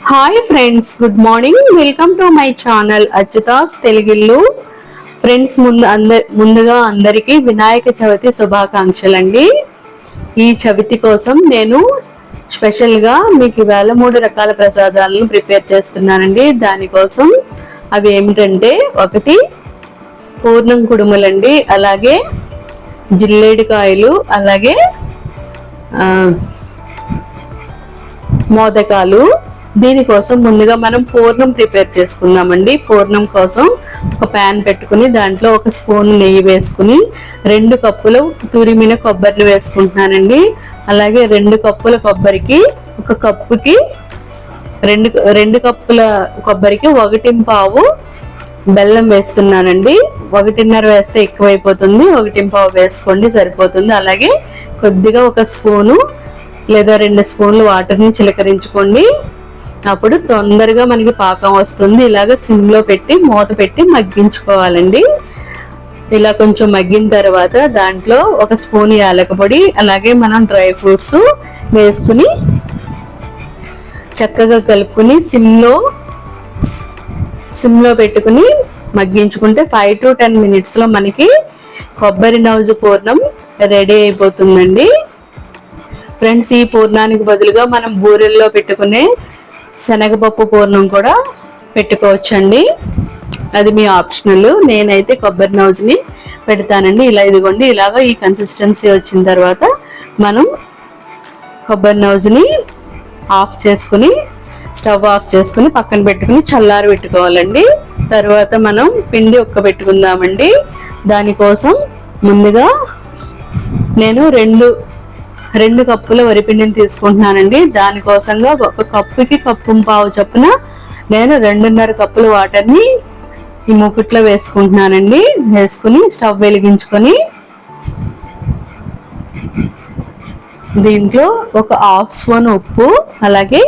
Hi friends good morning welcome to my channel Achyuta's Telugillu friends ముందు అందరి ముందుగా అందరికీ వినాయక చవితి శుభాకాంక్షలు అండి ఈ చవితి కోసం నేను స్పెషల్గా మీకు ఇవాళ మూడు రకాల ప్రసాదాలను ప్రిపేర్ చేస్తున్నానండి. దానికోసం అవి ఏమిటంటే ఒకటి పూర్ణం కుడుములండి అలాగే జిల్లేడికాయలు అలాగే మోదకాలు దీనికోసం ముందుగా మనం పూర్ణం ప్రిపేర్ చేసుకుందామండి. పూర్ణం కోసం ఒక ప్యాన్ పెట్టుకుని దాంట్లో ఒక స్పూన్ నెయ్యి వేసుకుని రెండు కప్పులు తురిమిన కొబ్బరిని వేసుకుంటున్నానండి. అలాగే రెండు కప్పుల కొబ్బరికి ఒక కప్పుకి రెండు రెండు కప్పుల కొబ్బరికి ఒకటి పావు బెల్లం వేస్తున్నానండి. ఒకటిన్నర వేస్తే ఎక్కువైపోతుంది. ఒకటి పావు వేసుకోండి సరిపోతుంది. అలాగే కొద్దిగా ఒక స్పూను లేదా రెండు స్పూన్లు వాటర్ని చిలకరించుకోండి. అప్పుడు తొందరగా మనకి పాకం వస్తుంది. ఇలాగ సిమ్లో పెట్టి మూత పెట్టి మగ్గించుకోవాలండి. ఇలా కొంచెం మగ్గిన తర్వాత దాంట్లో ఒక స్పూన్ యాలక పొడి అలాగే మనం డ్రై ఫ్రూట్స్ వేసుకుని చక్కగా కలుపుకుని సిమ్లో సిమ్లో పెట్టుకుని మగ్గించుకుంటే ఫైవ్ టు టెన్ మినిట్స్లో మనకి కొబ్బరి నౌజు పూర్ణం రెడీ అయిపోతుందండి. ఫ్రెండ్స్ ఈ పూర్ణానికి బదులుగా మనం బూరెల్లో పెట్టుకునే శనగపప్పు పూర్ణం కూడా పెట్టుకోవచ్చండి. అది మీ ఆప్షనల్. నేనైతే కొబ్బరి నౌజ్ని పెడతానండి. ఇలా ఇదిగోండి ఇలాగ ఈ కన్సిస్టెన్సీ వచ్చిన తర్వాత మనం కొబ్బరి నౌజ్ని ఆఫ్ చేసుకుని స్టవ్ ఆఫ్ చేసుకుని పక్కన పెట్టుకుని చల్లారి పెట్టుకోవాలండి. తర్వాత మనం పిండి ఒక్క పెట్టుకుందామండి. దానికోసం ముందుగా నేను రెండు రెండు కప్పుల వరిపిండిని తీసుకుంటున్నానండి. దానికోసంగా ఒక కప్పుకి కప్పు పావు చొప్పున నేను రెండున్నర కప్పుల వాటర్ని ఈ మూకుట్లో వేసుకుంటున్నానండి. వేసుకుని స్టవ్ వెలిగించుకొని దీంట్లో ఒక హాఫ్ స్పూన్ ఉప్పు అలాగే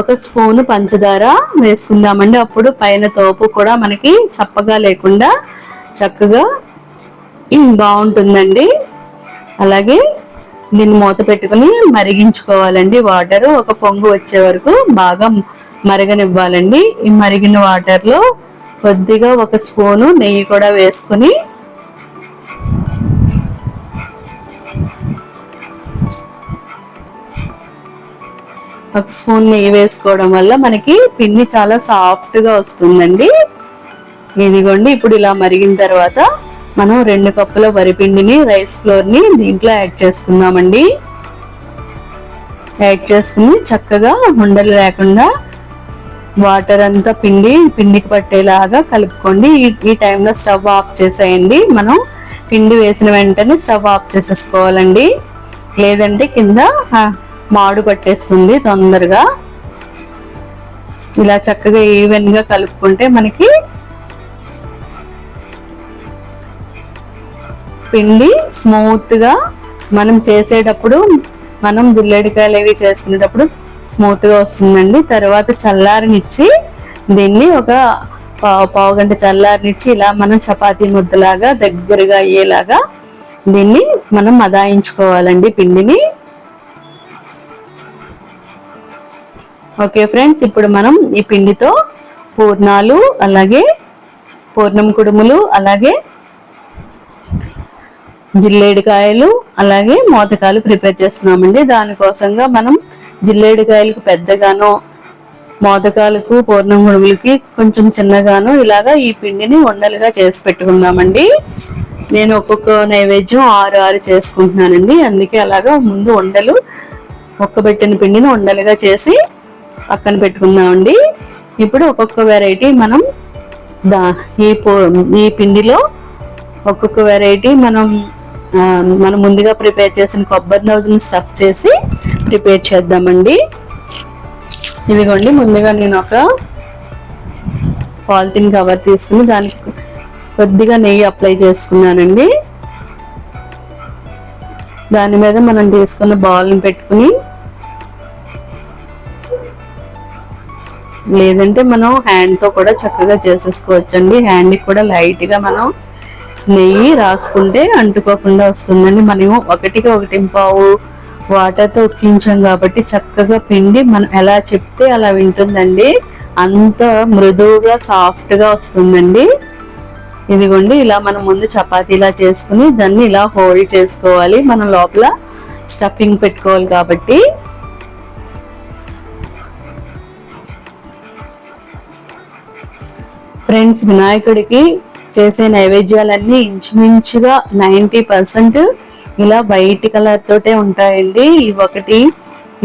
ఒక స్పూన్ పంచదార వేసుకుందామండి. అప్పుడు పైన తోపు కూడా మనకి చప్పగా లేకుండా చక్కగా బాగుంటుందండి. అలాగే దీన్ని మూత పెట్టుకుని మరిగించుకోవాలండి. వాటర్ ఒక పొంగు వచ్చే వరకు బాగా మరగనివ్వాలండి. ఈ మరిగిన వాటర్లో కొద్దిగా ఒక స్పూను నెయ్యి కూడా వేసుకుని ఒక స్పూన్ నెయ్యి వేసుకోవడం వల్ల మనకి పిండి చాలా సాఫ్ట్గా వస్తుందండి. ఇదిగోండి ఇప్పుడు ఇలా మరిగిన తర్వాత మనం రెండు కప్పుల వరిపిండిని రైస్ ఫ్లోర్ని దీంట్లో యాడ్ చేసుకుందామండి. యాడ్ చేసుకుని చక్కగా ఉండలు లేకుండా వాటర్ అంతా పిండి పిండికి పట్టేలాగా కలుపుకోండి. ఈ ఈ టైంలో స్టవ్ ఆఫ్ చేసేయండి. మనం పిండి వేసిన వెంటనే స్టవ్ ఆఫ్ చేసేసుకోవాలండి. లేదంటే కింద మాడు పట్టేస్తుంది తొందరగా. ఇలా చక్కగా ఈవెన్గా కలుపుకుంటే మనకి పిండి స్మూత్గా మనం చేసేటప్పుడు మనం జిల్లేడికాయలు అవి చేసుకునేటప్పుడు స్మూత్గా వస్తుందండి. తర్వాత చల్లారనిచ్చి దీన్ని ఒక పావు పావు గంట చల్లారనిచ్చి ఇలా మనం చపాతీ ముద్దలాగా దగ్గరగా అయ్యేలాగా దీన్ని మనం మదాయించుకోవాలండి పిండిని. ఓకే ఫ్రెండ్స్ ఇప్పుడు మనం ఈ పిండితో పూర్ణాలు అలాగే పూర్ణం కుడుములు అలాగే జిల్లేడికాయలు అలాగే మోతకాయలు ప్రిపేర్ చేస్తున్నామండి. దానికోసంగా మనం జిల్లేడికాయలకు పెద్దగాను మోదకాలకు పూర్ణముడుగులకి కొంచెం చిన్నగాను ఇలాగా ఈ పిండిని ఉండలుగా చేసి పెట్టుకుందామండి. నేను ఒక్కొక్క నైవేద్యం ఆరు ఆరు చేసుకుంటున్నానండి. అందుకే అలాగా ముందు ఉండలు ఒక్కబెట్టిన పిండిని ఉండలుగా చేసి పక్కన పెట్టుకుందామండి. ఇప్పుడు ఒక్కొక్క వెరైటీ మనం దా ఈ పో ఈ పిండిలో ఒక్కొక్క వెరైటీ మనం మనం ముందుగా ప్రిపేర్ చేసిన కొబ్బరి నౌజుని స్టఫ్ చేసి ప్రిపేర్ చేద్దామండి. ఇదిగోండి ముందుగా నేను ఒక పాలిథిన్ కవర్ తీసుకుని దానికి కొద్దిగా నెయ్యి అప్లై చేసుకున్నానండి. దాని మీద మనం తీసుకున్న బౌల్ని పెట్టుకుని లేదంటే మనం హ్యాండ్తో కూడా చక్కగా చేసేసుకోవచ్చండి. హ్యాండ్కి కూడా లైట్గా మనం నెయ్యి రాసుకుంటే అంటుకోకుండా వస్తుందండి. మనం ఒకటికి ఒకటి పావు వాటర్తో ఉక్కించాం కాబట్టి చక్కగా పిండి మనం ఎలా చెప్తే అలా వింటుందండి. అంత మృదువుగా సాఫ్ట్గా వస్తుందండి. ఇదిగోండి ఇలా మనం ముందు చపాతీలా చేసుకుని దాన్ని ఇలా హోల్డ్ చేసుకోవాలి. మనం లోపల స్టఫింగ్ పెట్టుకోవాలి కాబట్టి. ఫ్రెండ్స్ వినాయకుడికి చేసే నైవేద్యాలన్నీ ఇంచుమించుగా నైంటీ పర్సెంట్ ఇలా వైట్ కలర్ తోటే ఉంటాయండి. ఇవి ఒకటి.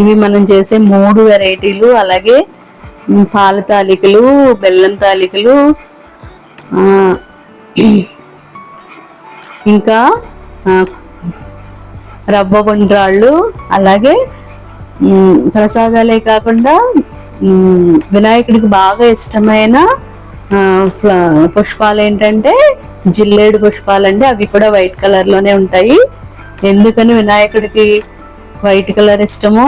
ఇవి మనం చేసే మూడు వెరైటీలు. అలాగే పాల తాలికలు బెల్లం తాలికలు ఇంకా రవ్వ వండ్రాళ్ళు అలాగే ప్రసాదాలే కాకుండా వినాయకుడికి బాగా ఇష్టమైన పుష్పాలు ఏంటంటే జిల్లేడు పుష్పాలు అండి అవి కూడా వైట్ కలర్లోనే ఉంటాయి. ఎందుకని వినాయకుడికి వైట్ కలర్ ఇష్టమో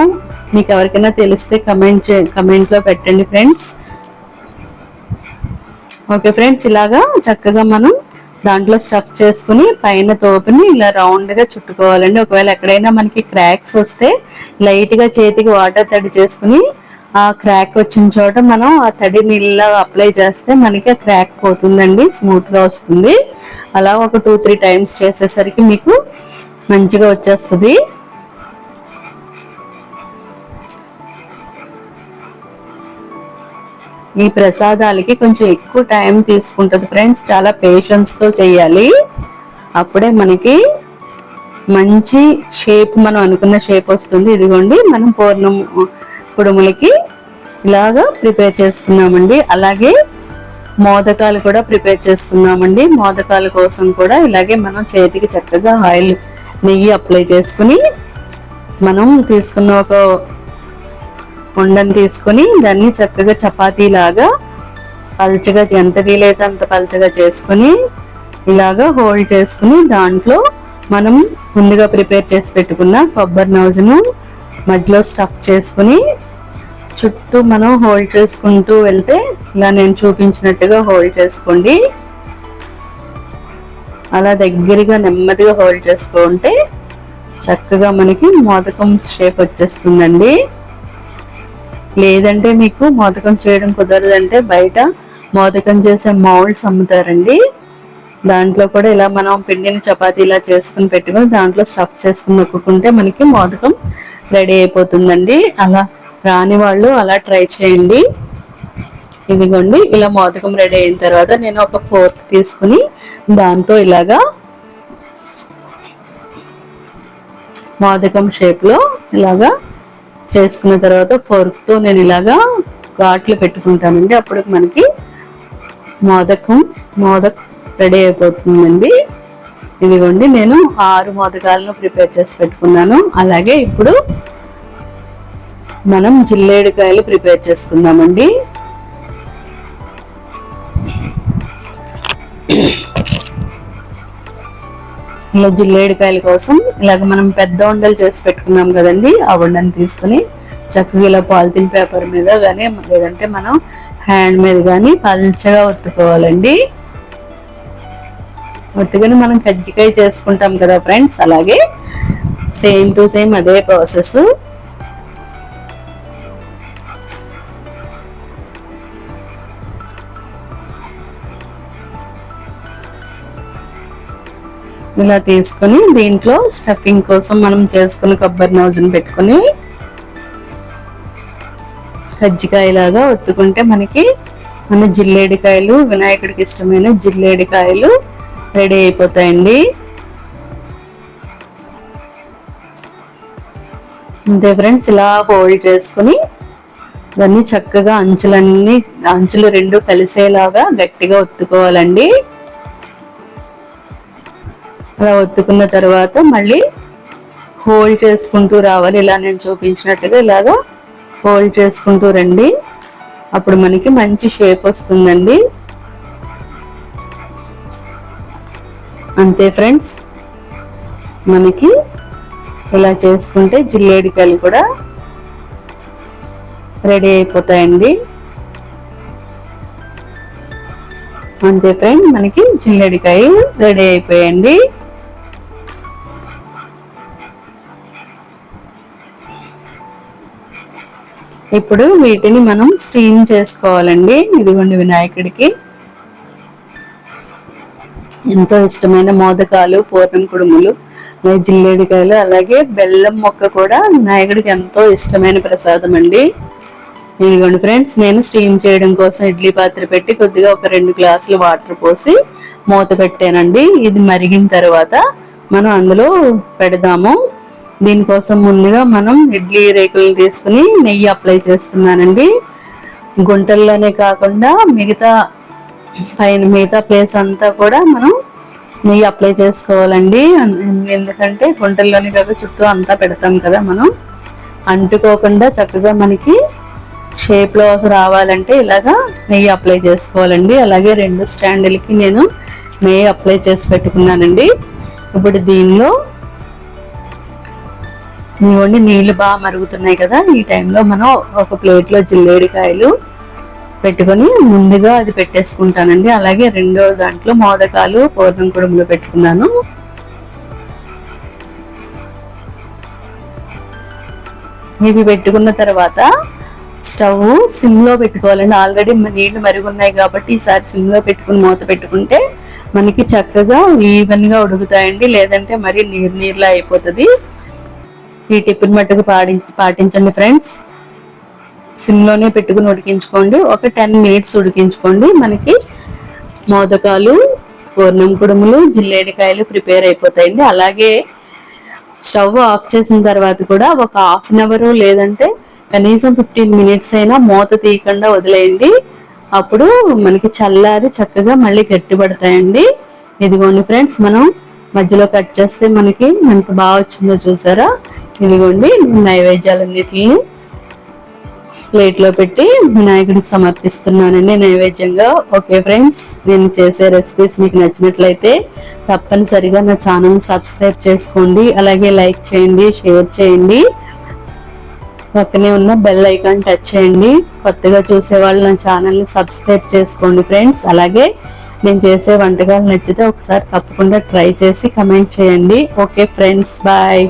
మీకు ఎవరికైనా తెలిస్తే కమెంట్ కమెంట్లో పెట్టండి ఫ్రెండ్స్. ఓకే ఫ్రెండ్స్ ఇలాగా చక్కగా మనం దాంట్లో స్టఫ్ చేసుకుని పైన తోపుని ఇలా రౌండ్గా చుట్టుకోవాలండి. ఒకవేళ ఎక్కడైనా మనకి క్రాక్స్ వస్తే లైట్గా చేతికి వాటర్ తడి చేసుకుని ఆ క్రాక్ వచ్చిన చోట మనం ఆ తడి నీళ్ళ అప్లై చేస్తే మనకి ఆ క్రాక్ పోతుందండి స్మూత్గా వస్తుంది. అలా ఒక టూ త్రీ టైమ్స్ చేసేసరికి మీకు మంచిగా వచ్చేస్తుంది. ఈ ప్రసాదాలకి కొంచెం ఎక్కువ టైం తీసుకుంటుంది ఫ్రెండ్స్ చాలా పేషెన్స్తో చేయాలి. అప్పుడే మనకి మంచి షేప్ మనం అనుకున్న షేప్ వస్తుంది. ఇదిగోండి మనం పూర్ణం కుడుములకి ఇలాగా ప్రిపేర్ చేసుకున్నామండి. అలాగే మోదకాలు కూడా ప్రిపేర్ చేసుకున్నామండి. మోదకాల కోసం కూడా ఇలాగే మనం చేతికి చక్కగా ఆయిల్ నెయ్యి అప్లై చేసుకుని మనం తీసుకున్న ఒక ఉండని తీసుకొని దాన్ని చక్కగా చపాతీలాగా పలచగా పల్చగా ఎంత వీలైతే అంత పల్చగా చేసుకుని ఇలాగా హోల్డ్ చేసుకుని దాంట్లో మనం ముందుగా ప్రిపేర్ చేసి పెట్టుకున్న కొబ్బరి నౌజును మధ్యలో స్టఫ్ చేసుకుని చుట్టూ మనం హోల్డ్ చేసుకుంటూ వెళ్తే ఇలా నేను చూపించినట్టుగా హోల్డ్ చేసుకోండి. అలా దగ్గరగా నెమ్మదిగా హోల్డ్ చేసుకుంటే చక్కగా మనకి మోదకం షేప్ వచ్చేస్తుందండి. లేదంటే మీకు మోదకం చేయడం కుదరదంటే బయట మోదకం చేసే మౌల్డ్స్ అమ్ముతారండి. దాంట్లో కూడా ఇలా మనం పిండిని చపాతీ ఇలా చేసుకుని పెట్టుకుని దాంట్లో స్టఫ్ చేసుకుని నొక్కుంటే మనకి మోదకం రెడీ అయిపోతుందండి. అలా రాని వాళ్ళు అలా ట్రై చేయండి. ఇదిగోండి ఇలా మోదకం రెడీ అయిన తర్వాత నేను ఒక ఫోర్క్ తీసుకుని దాంతో ఇలాగా మోదకం షేప్లో ఇలాగా చేసుకున్న తర్వాత ఫోర్క్తో నేను ఇలాగా ఘాట్లు పెట్టుకుంటానండి. అప్పుడు మనకి మోదకం మోదక్ రెడీ అయిపోతుందండి. ఇదిగోండి నేను ఆరు మోదకాలను ప్రిపేర్ చేసి పెట్టుకున్నాను. అలాగే ఇప్పుడు మనం జిల్లేడుకాయలు ప్రిపేర్ చేసుకుందామండి. ఇలా జిల్లేడుకాయల కోసం ఇలాగ మనం పెద్ద ఉండలు చేసి పెట్టుకున్నాం కదండి. ఆ ఉండని తీసుకుని చక్కగా ఇలా పాలిథిన్ పేపర్ మీద కానీ లేదంటే మనం హ్యాండ్ మీద కానీ పల్చగా ఒత్తుకోవాలండి. ఒత్తుకొని మనం కజ్జికాయ చేసుకుంటాం కదా ఫ్రెండ్స్ అలాగే సేమ్ టు సేమ్ అదే ప్రాసెస్. ఇలా తీసుకొని దీంట్లో స్టఫింగ్ కోసం మనం చేసుకుని కొబ్బరి నౌజుని పెట్టుకొని కజ్జికాయలాగా ఒత్తుకుంటే మనకి మన జిల్లేడికాయలు వినాయకుడికి ఇష్టమైన జిల్లేడికాయలు రెడీ అయిపోతాయండి. అంతే ఫ్రెండ్స్ ఇలా హోల్డ్ చేసుకుని ఇవన్నీ చక్కగా అంచులన్నీ అంచులు రెండు కలిసేలాగా గట్టిగా ఒత్తుకోవాలండి. అలా ఒత్తుకున్న తర్వాత మళ్ళీ హోల్డ్ చేసుకుంటూ రావాలి. ఇలా నేను చూపించినట్టుగా ఇలాగా హోల్డ్ చేసుకుంటూ రండి. అప్పుడు మనకి మంచి షేప్ వస్తుందండి. అంతే ఫ్రెండ్స్ మనకి ఇలా చేసుకుంటే జిల్లేడికాయలు కూడా రెడీ అయిపోతాయండి. అంతే ఫ్రెండ్ మనకి జిల్లేడికాయ రెడీ అయిపోయాయండి. ఇప్పుడు వీటిని మనం స్టీమ్ చేసుకోవాలండి. ఇదిగోండి వినాయకుడికి. ఎంతో ఇష్టమైన మోదకాలు పూర్ణం కుడుములు జిల్లేడికాయలు అలాగే బెల్లం మొక్క కూడా వినాయకుడికి ఎంతో ఇష్టమైన ప్రసాదం అండి. ఇదిగోండి ఫ్రెండ్స్ నేను స్టీమ్ చేయడం కోసం ఇడ్లీ పాత్ర పెట్టి కొద్దిగా ఒక రెండు గ్లాసులు వాటర్ పోసి మూత పెట్టానండి. ఇది మరిగిన తర్వాత మనం అందులో పెడదాము. దీనికోసం ముందుగా మనం ఇడ్లీ రేకులు తీసుకుని నెయ్యి అప్లై చేస్తున్నానండి. గుంటల్లోనే కాకుండా మిగతా పైన మిగతా ప్లేస్ అంతా కూడా మనం నెయ్యి అప్లై చేసుకోవాలండి. ఎందుకంటే గుంటల్లోనే కాక చుట్టూ అంతా పెడతాం కదా మనం. అంటుకోకుండా చక్కగా మనకి షేప్లో రావాలంటే ఇలాగా నెయ్యి అప్లై చేసుకోవాలండి. అలాగే రెండు స్టాండ్లకి నేను నెయ్యి అప్లై చేసి పెట్టుకున్నానండి. ఇప్పుడు దీనిలో ఇవ్వండి నీళ్ళు బాగా మరుగుతున్నాయి కదా. ఈ టైంలో మనం ఒక ప్లేట్లో జిల్లేడికాయలు పెట్టుకొని ముందుగా అది పెట్టేసుకుంటానండి. అలాగే రెండో దాంట్లో మోదకాలు పూర్ణం కుడుములు పెట్టుకున్నాను. ఇవి పెట్టుకున్న తర్వాత స్టవ్ సిమ్లో పెట్టుకోవాలండి. ఆల్రెడీ నీళ్ళు మరుగున్నాయి కాబట్టి ఈసారి సిమ్లో పెట్టుకుని మూత పెట్టుకుంటే మనకి చక్కగా ఈవెన్గా ఉడుకుతాయండి. లేదంటే మరి నీరు నీరులా అయిపోతుంది. ఈ టిప్పిన మట్టుకు పాటించి పాటించండి ఫ్రెండ్స్. సిమ్లోనే పెట్టుకుని ఉడికించుకోండి. ఒక టెన్ మినిట్స్ ఉడికించుకోండి. మనకి మోదకాలు పూర్ణం కుడుములు జిల్లేడికాయలు ప్రిపేర్ అయిపోతాయండి. అలాగే స్టవ్ ఆఫ్ చేసిన తర్వాత కూడా ఒక హాఫ్ అన్ అవర్ లేదంటే కనీసం ఫిఫ్టీన్ మినిట్స్ అయినా మూత తీయకుండా వదిలేయండి. అప్పుడు మనకి చల్లారి చక్కగా మళ్ళీ గట్టిపడతాయండి. ఇదిగోండి ఫ్రెండ్స్ మనం మధ్యలో కట్ చేస్తే మనకి ఎంత బాగా వచ్చిందో చూసారా? ఇదిగోండి నైవేద్యాలన్నిటిని ప్లేట్లో పెట్టి వినాయకుడికి సమర్పిస్తున్నానండి. నైవేద్యంగా ఓకే ఫ్రెండ్స్ నేను చేసే రెసిపీస్ మీకు నచ్చినట్లయితే తప్పనిసరిగా నా ఛానల్ సబ్స్క్రైబ్ చేసుకోండి. అలాగే లైక్ చేయండి షేర్ చేయండి. పక్కనే ఉన్న బెల్ ఐకాన్ టచ్ చేయండి. కొత్తగా చూసే వాళ్ళు నా ఛానల్ని సబ్స్క్రైబ్ చేసుకోండి ఫ్రెండ్స్. అలాగే నేను చేసే వంటకాలు నచ్చితే ఒకసారి తప్పకుండా ట్రై చేసి కమెంట్ చేయండి. Okay friends bye